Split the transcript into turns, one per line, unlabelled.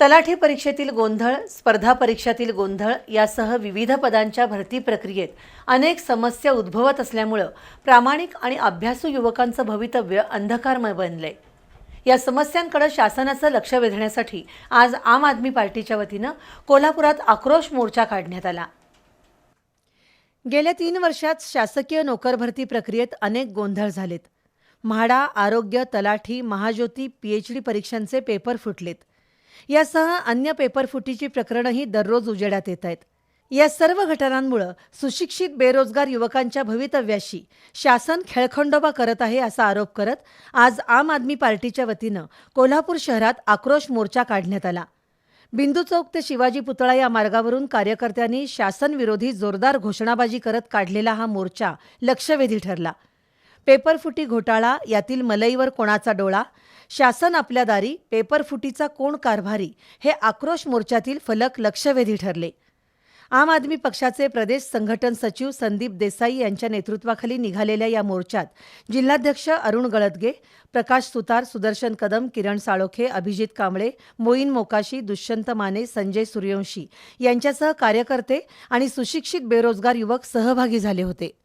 तलाठी परीक्षेतील गोंधळ स्पर्धा परीक्षातील गोंधळ यासह विविध पदांच्या भरती प्रक्रियेत अनेक समस्या उद्भवत असल्यामुळं प्रामाणिक आणि अभ्यासू युवकांचं भवितव्य अंधकारमय बनलंय. या समस्यांकडे शासनाचं लक्ष वेधण्यासाठी आज आम आदमी पार्टीच्या वतीनं कोल्हापुरात आक्रोश मोर्चा काढण्यात आला. गेल्या तीन वर्षात शासकीय नोकरभरती प्रक्रियेत अनेक गोंधळ झालेत. म्हाडा आरोग्य तलाठी महाज्योती पीएचडी परीक्षांचे पेपर फुटलेत. यासह अन्य पेपरफुटीची प्रकरणंही दररोज उजेडात येत आहेत. या सर्व घटनांमुळं सुशिक्षित बेरोजगार युवकांच्या भवितव्याशी शासन खेळखंडोबा करत आहे असा आरोप करत आज आम आदमी पार्टीच्या वतीनं कोल्हापूर शहरात आक्रोश मोर्चा काढण्यात आला. बिंदू चौक ते शिवाजी पुतळा या मार्गावरून कार्यकर्त्यांनी शासनविरोधी जोरदार घोषणाबाजी करत काढलेला हा मोर्चा लक्षवेधी ठरला. पेपरफुटी घोटाळा यातील मलईवर कोणाचा डोळा? शासन आपल्या दारी पेपरफुटीचा कोण कारभारी? हे आक्रोश मोर्चातील फलक लक्षवेधी ठरले. आम आदमी पक्षाचे प्रदेश संघटन सचिव संदीप देसाई यांच्या नेतृत्वाखाली निघालेल्या या मोर्चात जिल्हाध्यक्ष अरुण गळदगे प्रकाश सुतार सुदर्शन कदम किरण साळोखे अभिजित कांबळे मोईन मोकाशी दुष्यंत माने संजय सूर्यवंशी यांच्यासह कार्यकर्ते आणि सुशिक्षित बेरोजगार युवक सहभागी झाले होते.